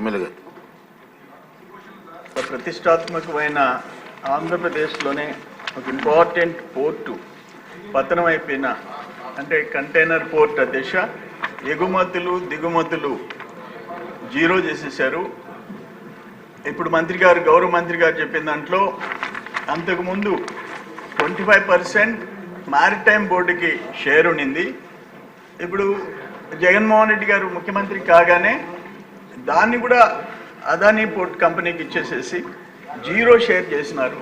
MLA గారు. ఒక ప్రతిష్టాత్మకమైన ఆంధ్రప్రదేశ్లోనే ఒక ఇంపార్టెంట్ పోర్టు పతనం అయిపోయిన అంటే కంటైనర్ పోర్ట్ దిశ ఎగుమతులు దిగుమతులు జీరో చేసేసారు ఇప్పుడు మంత్రి గారు గౌరవ మంత్రి గారు చెప్పిన దాంట్లో అంతకుముందు ట్వంటీ ఫైవ్ పర్సెంట్ మారిటైమ్ బోర్డుకి షేర్ ఉండింది. ఇప్పుడు జగన్మోహన్ రెడ్డి గారు ముఖ్యమంత్రి కాగానే దాన్ని కూడా అదానీ పోర్ట్ కంపెనీకి ఇచ్చేసేసి జీరో షేర్ చేసినారు.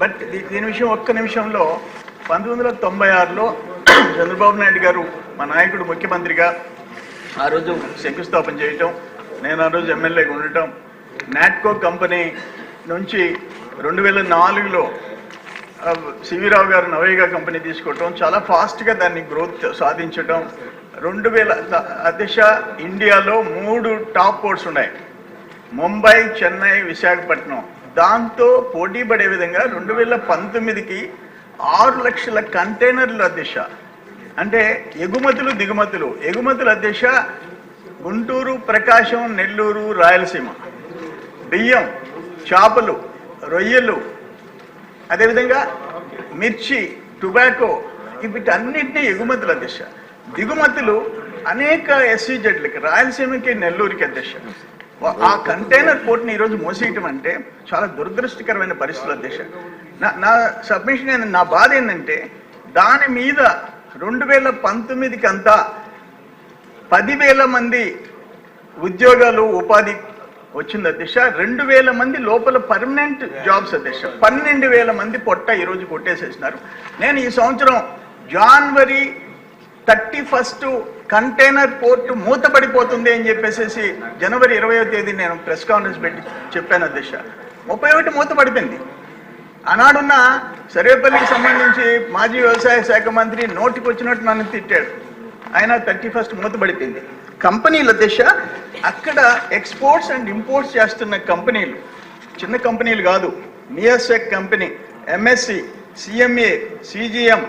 బట్ దీని విషయం ఒక్క నిమిషంలో పంతొమ్మిది వందల తొంభై ఆరులో చంద్రబాబు నాయుడు గారు మా నాయకుడు ముఖ్యమంత్రిగా ఆ రోజు శంకుస్థాపన చేయటం నేను ఆ రోజు ఎమ్మెల్యేగా ఉండటం నాట్కో కంపెనీ నుంచి రెండు వేల నాలుగులో సివిరావు గారు నవయుగ కంపెనీ తీసుకోవటం చాలా ఫాస్ట్గా దాన్ని గ్రోత్ సాధించటం. రెండు వేల అదిశ ఇండియాలో మూడు టాప్ పోర్ట్స్ ఉన్నాయి. ముంబై చెన్నై విశాఖపట్నం. దాంతో పోటీ పడే విధంగా రెండు వేల పంతొమ్మిదికి ఆరు లక్షల కంటైనర్ల దిశ అంటే ఎగుమతులు దిగుమతులు. ఎగుమతుల దిశ గుంటూరు ప్రకాశం నెల్లూరు రాయలసీమ. బియ్యం చేపలు రొయ్యలు అదేవిధంగా మిర్చి టొబాకో వీటన్నిటినీ ఎగుమతుల దిశ దిగుమతులు అనేక ఎస్సీజెడ్లకి రాయలసీమకి నెల్లూరుకి అధ్యక్ష ఆ కంటైనర్ పోర్ట్ని ఈరోజు మోసేయటం అంటే చాలా దురదృష్టకరమైన పరిస్థితుల అధ్యక్ష నా నా సబ్మిషన్ ఏంది- నా బాధ ఏంటంటే దాని మీద రెండు వేల పంతొమ్మిదికి అంతా పదివేల మంది ఉద్యోగాలు ఉపాధి వచ్చింది అధ్యక్ష రెండు వేల మంది లోపల పర్మనెంట్ జాబ్స్ అధ్యక్ష పన్నెండు వేల మంది పొట్ట ఈరోజు కొట్టేసేసినారు. నేను ఈ సంవత్సరం జనవరి థర్టీ ఫస్ట్ కంటైనర్ పోర్టు మూతపడిపోతుంది అని చెప్పేసి జనవరి ఇరవయో తేదీ నేను ప్రెస్ కాన్ఫరెన్స్ పెట్టి చెప్పాను అధ్యక్ష ముప్పై ఒకటి మూతపడిపోయింది. ఆనాడున్న సర్వేపల్లికి సంబంధించి మాజీ వ్యవసాయ శాఖ మంత్రి నోటికి వచ్చినట్టు నన్ను తిట్టాడు. ఆయన థర్టీ ఫస్ట్ మూతపడిపోయింది. కంపెనీల దిశ అక్కడ ఎక్స్పోర్ట్స్ అండ్ ఇంపోర్ట్స్ చేస్తున్న కంపెనీలు. చిన్న కంపెనీలు కాదు నియర్సెక్ company MSC CMA CGM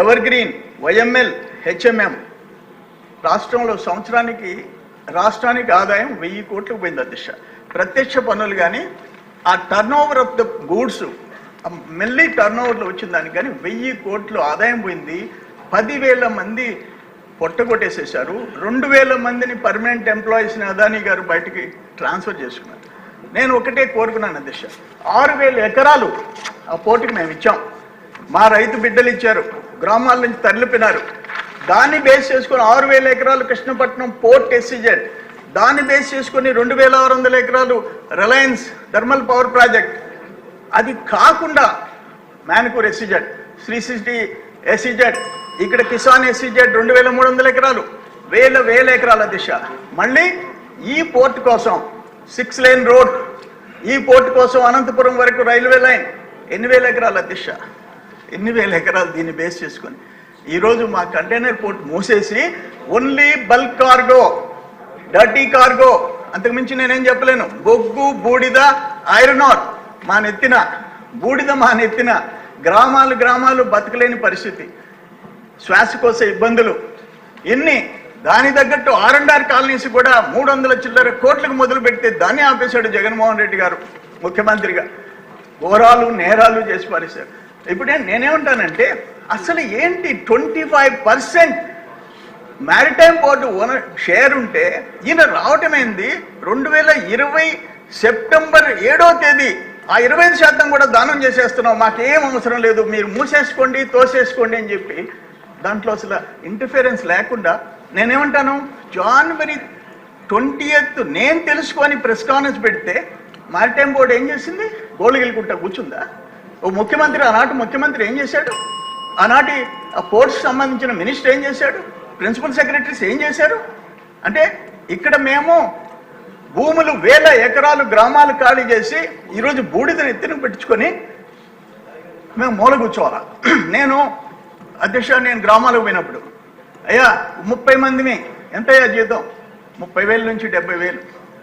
Evergreen YML HMM. రాష్ట్రంలో సంవత్సరానికి రాష్ట్రానికి ఆదాయం వెయ్యి కోట్లకు పోయింది అధ్యక్ష ప్రత్యక్ష పన్నులు కానీ ఆ turnover of the goods మెల్లి టర్న్ ఓవర్లో వచ్చిన దానికి కానీ వెయ్యి కోట్లు ఆదాయం పోయింది. పదివేల మంది పొట్టగొట్టేసేసారు రెండు వేల మందిని పర్మనెంట్ ఎంప్లాయీస్ని అదానీ గారు బయటికి ట్రాన్స్ఫర్ చేసుకున్నారు. నేను ఒకటే కోరుకున్నాను అధ్యక్ష. ఆరు వేల ఎకరాలు ఆ పోటీకి మేము ఇచ్చాం. మా రైతు బిడ్డలు ఇచ్చారు. గ్రామాల నుంచి తరలిపినారు దాన్ని బేస్ చేసుకొని ఆరు వేల ఎకరాలు కృష్ణపట్నం పోర్ట్ ఎస్సిజెడ్ దాన్ని బేస్ చేసుకొని రెండు వేల ఆరు వందల ఎకరాలు రిలయన్స్ థర్మల్ పవర్ ప్రాజెక్ట్ అది కాకుండా మేనకూర్ ఎస్సిజెడ్ శ్రీ సిటీ ఎస్సిజెడ్ ఇక్కడ కిసాన్ ఎస్సీజెడ్ రెండు వేల మూడు వందల ఎకరాలు వేల వేల ఎకరాల దిశ. మళ్ళీ ఈ పోర్ట్ కోసం సిక్స్ లేన్ రోడ్ ఈ పోర్ట్ కోసం అనంతపురం వరకు రైల్వే లైన్ ఎన్ని వేల ఎకరాల దిశ? ఎన్ని వేల ఎకరాలు దీన్ని బేస్ చేసుకొని? ఈరోజు మా కంటైనర్ పోర్ట్ మూసేసి only bulk cargo dirty cargo అంతకుమించి నేనేం చెప్పలేను. బొగ్గు బూడిద ఐరన్ ఆర్ మా నెత్తిన బూడిద మా నెత్తిన గ్రామాలు గ్రామాలు బతకలేని పరిస్థితి. శ్వాసకోశ ఇబ్బందులు. ఎన్ని దాని తగ్గట్టు ఆర్ అండ్ ఆర్ కాలనీస్ కూడా మూడు వందల చిల్లర కోట్లకు మొదలు పెడితే దాన్ని ఆపేశాడు జగన్మోహన్ రెడ్డి గారు ముఖ్యమంత్రిగా. ఘోరాలు నేరాలు చేసి పారేశారు. ఇప్పుడే నేనేమంటానంటే అసలు ఏంటి twenty five percent maritime board owner share ఉంటే ఈయన రావటం ఏంది? రెండు వేల ఇరవై సెప్టెంబర్ ఏడో తేదీ ఆ ఇరవై ఐదు శాతం కూడా దానం చేసేస్తున్నాం మాకేం అవసరం లేదు. మీరు మూసేసుకోండి తోసేసుకోండి అని చెప్పి దాంట్లో అసలు ఇంటర్ఫిరెన్స్ లేకుండా నేనేమంటాను? జనవరి ట్వంటీ ఎయిత్ నేను తెలుసుకొని ప్రెస్ కాన్ఫరెన్స్ పెడితే మారిటైమ్ బోర్డు ఏం చేసింది? గోళగిలుకుంటా కూర్చుందా? ఓ ముఖ్యమంత్రి ఆనాటి ముఖ్యమంత్రి ఏం చేశాడు? ఆనాటి ఆ పోర్ట్స్ సంబంధించిన మినిస్టర్ ఏం చేశాడు? ప్రిన్సిపల్ సెక్రటరీస్ ఏం చేశారు? అంటే ఇక్కడ మేము భూములు వేల ఎకరాలు గ్రామాలు ఖాళీ చేసి ఈరోజు బూడిదని ఎత్తున పెట్టుకొని మేము మూల కూర్చోవాలా నేను అధ్యక్ష నేను గ్రామాలకు పోయినప్పుడు. అయ్యా ముప్పై మందిని ఎంతయ్యా జీతం? ముప్పై వేల నుంచి డెబ్బై వేలు.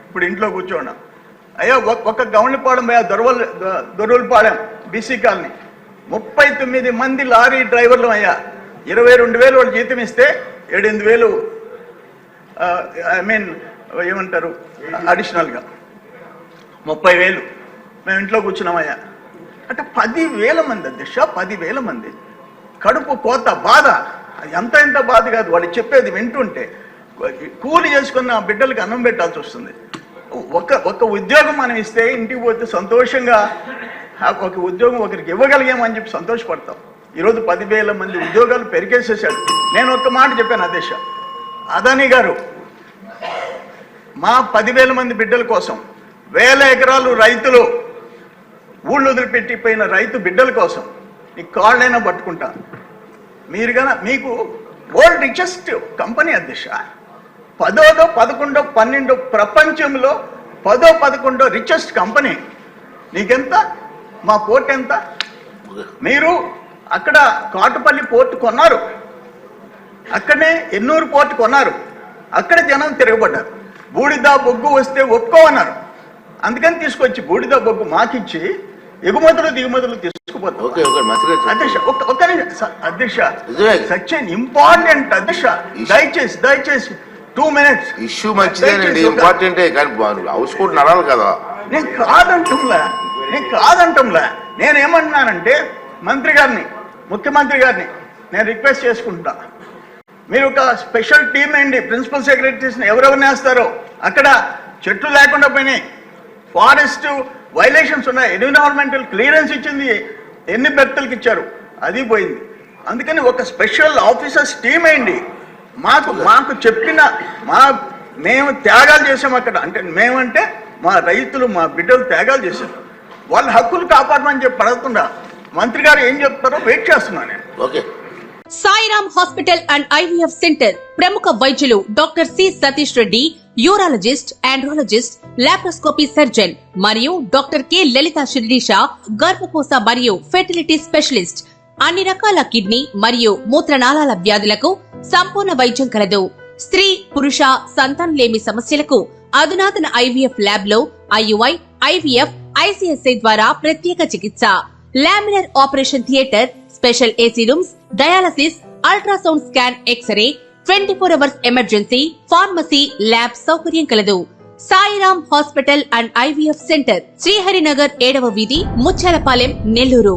ఇప్పుడు ఇంట్లో కూర్చోండి. అయ్యా ఒ- ఒక గౌండ్లపాలెం అయ్యా దొరవల్ దొరువులపాలెం బీసీ కాలనీ. ముప్పై తొమ్మిది మంది లారీ డ్రైవర్లు అయ్యా. ఇరవై రెండు వేలు వాళ్ళు జీతం ఇస్తే ఏడెనిమిది వేలు ఐ మీన్ ఏమంటారు అడిషనల్గా. ముప్పై వేలు. మేము ఇంట్లో కూర్చున్నామయ్యా. అంటే పదివేల మంది అధ్యక్ష పదివేల మంది. కడుపు కోత బాధ. అది ఎంత ఎంత బాధ కాదు. వాడు చెప్పేది వింటుంటే కూలి చేసుకున్న బిడ్డలకి అన్నం పెట్టాల్సి వస్తుంది. ఒక ఒక ఉద్యోగం మనం ఇస్తే ఇంటికి పోతే సంతోషంగా ఆ ఒక ఉద్యోగం ఒకరికి ఇవ్వగలిగామని చెప్పి సంతోషపడతాం. ఈరోజు పదివేల మంది ఉద్యోగాలు పెరిగేసేసాడు నేను ఒక్క మాట చెప్పాను అదేశ అదని గారు మా పదివేల మంది బిడ్డల కోసం వేల ఎకరాలు రైతులు ఊళ్ళు వదిలిపెట్టిపోయిన రైతు బిడ్డల కోసం నీ కాళ్ళైనా పట్టుకుంటా. మీరు గన మీకు వరల్డ్ రిచెస్ట్ కంపెనీ అధ్యక్ష. పదోదో పదకొండో పన్నెండో ప్రపంచంలో పదో పదకొండో రిచెస్ట్ కంపెనీ. నీకెంత? మా పోర్ట్ ఎంత? మీరు అక్కడ కాటుపల్లి పోర్ట్ కొన్నారు. అక్కడనే ఎన్నూరు పోర్ట్ కొన్నారు. అక్కడ జనం తిరగబడ్డారు. బూడిద బొగ్గు వస్తే ఒప్పుకోమన్నారు. అందుకని తీసుకొచ్చి బూడిద బొగ్గు మాకిచ్చి ఎగుమతులు దిగుమతులు తీసుకుపోతాం. ఓకే ఓకే మంచిగా చెప్పు. అధ్యక్ష ఒక్క ఒక్క నిమిషం. స- అధ్యక్ష నిజమే. సచ్ ఇంపార్టెంట్ అధ్యక్ష. దయచేసి దయచేసి టూ మినిట్స్ ఇష్యూ మంచిదేనండి ఇంపార్టెంటే కానీ హౌస్ కూడా నడాలి కదా. నేను కాదంటంలా నేను కాదంటంలా నేనేమంటున్నానంటే మంత్రి గారిని ముఖ్యమంత్రి గారిని నేను రిక్వెస్ట్ చేసుకుంటా. మీరు ఒక స్పెషల్ టీమ్ అండి ప్రిన్సిపల్ సెక్రటరీస్ని ఎవరెవరిని వేస్తారో అక్కడ చెట్లు లేకుండా పోయినాయి. ఫారెస్ట్ వైలేషన్స్ ఉన్నాయి. ఎన్విరాన్మెంటల్ క్లియరెన్స్ ఇచ్చింది. ఎన్ని బెర్తలకు ఇచ్చారు? అది పోయింది. అందుకని ఒక స్పెషల్ ఆఫీసర్స్ టీమ్ అయింది. మాకు మాకు చెప్పిన మా మేము త్యాగాలు చేసాం అక్కడ. అంటే మేమంటే మా రైతులు మా బిడ్డలు త్యాగాలు చేశారు. వాళ్ళ హక్కులు కాపాడమని చెప్పి పడకుండా మంత్రి గారు ఏం చెప్తారో వెయిట్ చేస్తున్నాను నేను. Okay. Sairam hospital and IVF centre ప్రముఖ వైద్యులు doctor C Satish Reddy urologist andrologist laparoscopy surgeon మరియు డాక్టర్ కె. లలిత శిరీష గర్భకోశ మరియు ఫెర్టిలిటీ స్పెషలిస్ట్ అన్ని రకాల కిడ్నీ మరియు మూత్రనాళాల వ్యాధులకు సంపూర్ణ వైద్యం కలదు. స్త్రీ పురుష సంతానం లేమి సమస్యలకు అధునాతన ఐవీఎఫ్ ల్యాబ్లో ఐయుఐ ఐవీఎఫ్ ఐసిఎస్ఐ ద్వారా ప్రత్యేక చికిత్స. Laminar operation theatre special AC rooms dialysis ultrasound scan x-ray twenty four hours emergency pharmacy lab సౌకర్యం కలదు. Sairam hospital and IVF centre Sriharinagar ఏడవ వీధి ముచ్చాలపాలెం నెల్లూరు.